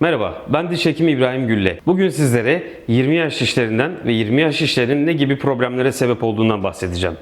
Merhaba, ben diş hekimi İbrahim Gülle. Bugün sizlere 20 yaş dişlerinden ve 20 yaş dişlerinin ne gibi problemlere sebep olduğundan bahsedeceğim.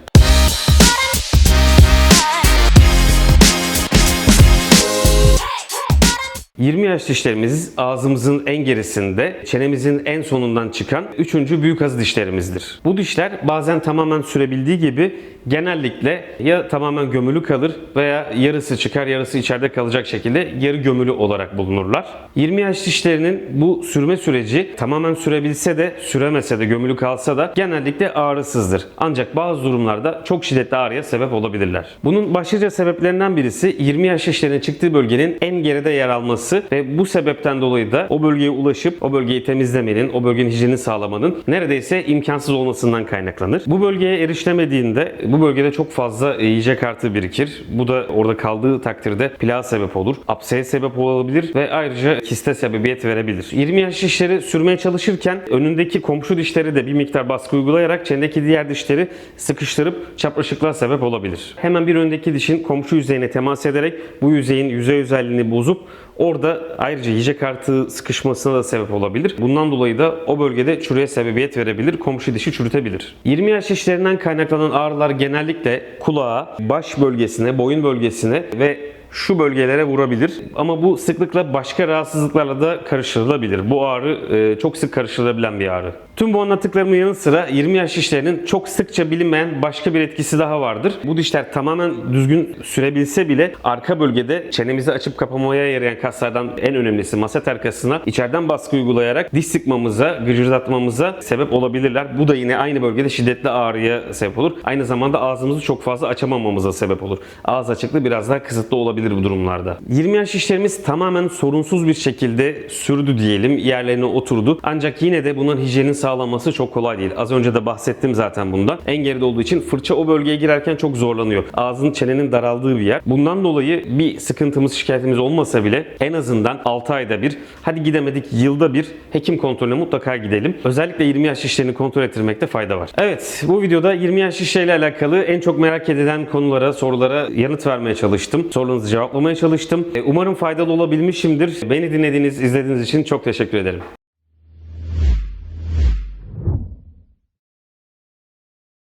...20 yaş dişlerimiz ağzımızın en gerisinde, çenemizin en sonundan çıkan üçüncü büyük azı dişlerimizdir. Bu dişler bazen tamamen sürebildiği gibi genellikle ya tamamen gömülü kalır veya yarısı çıkar yarısı içeride kalacak şekilde yarı gömülü olarak bulunurlar. 20 yaş dişlerinin bu sürme süreci tamamen sürebilse de süremese de gömülü kalsa da genellikle ağrısızdır. Ancak bazı durumlarda çok şiddetli ağrıya sebep olabilirler. Bunun başlıca sebeplerinden birisi 20 yaş dişlerinin çıktığı bölgenin en geride yer alması ve bu sebepten dolayı da o bölgeye ulaşıp o bölgeyi temizlemenin, o bölgenin hijyenini sağlamanın neredeyse imkansız olmasından kaynaklanır. Bu bölgeye erişilemediğinde bu bölgede çok fazla e, yiyecek artığı birikir. Bu da orada kaldığı takdirde plağa sebep olur. Apseye sebep olabilir ve ayrıca kiste sebebiyet verebilir. 20 yaş dişleri sürmeye çalışırken önündeki komşu dişleri de bir miktar baskı uygulayarak çenedeki diğer dişleri sıkıştırıp çapraşıklığa sebep olabilir. Hemen bir öndeki dişin komşu yüzeyine temas ederek bu yüzeyin yüzey özelliğini bozup Orada ayrıca yiyecek artığı sıkışmasına da sebep olabilir. Bundan dolayı da o bölgede çürüye sebebiyet verebilir, komşu dişi çürütebilir. 20 yaş dişlerinden kaynaklanan ağrılar genellikle kulağa, baş bölgesine, boyun bölgesine ve şu bölgelere vurabilir. Ama bu sıklıkla başka rahatsızlıklarla da karıştırılabilir. Bu ağrı e, çok sık karıştırılabilen bir ağrı. Tüm bu anlattıklarımın yanı sıra 20 yaş dişlerinin çok sıkça bilinmeyen başka bir etkisi daha vardır. Bu dişler tamamen düzgün sürebilse bile arka bölgede çenemizi açıp kapamaya yarayan kaslardan en önemlisi maset arkasına içeriden baskı uygulayarak diş sıkmamıza, gıcırdatmamıza sebep olabilirler. Bu da yine aynı bölgede şiddetli ağrıya sebep olur. Aynı zamanda ağzımızı çok fazla açamamamıza sebep olur. Ağız açıklığı biraz daha kısıtlı olabilir bu durumlarda. 20 yaş dişlerimiz tamamen sorunsuz bir şekilde sürdü diyelim, yerlerine oturdu. Ancak yine de bunun hijyenin sağlanması çok kolay değil. Az önce de bahsettim zaten bundan. En geride olduğu için fırça o bölgeye girerken çok zorlanıyor. Ağzın çenenin daraldığı bir yer. Bundan dolayı bir sıkıntımız, şikayetimiz olmasa bile en azından 6 ayda bir, hadi gidemedik yılda bir hekim kontrolüne mutlaka gidelim. Özellikle 20 yaş dişlerini kontrol ettirmekte fayda var. Evet, bu videoda 20 yaş dişleriyle alakalı en çok merak edilen konulara, sorulara yanıt vermeye çalıştım. Sorularınızı cevaplamaya çalıştım. E, Umarım faydalı olabilmişimdir. Beni dinlediğiniz, izlediğiniz için çok teşekkür ederim.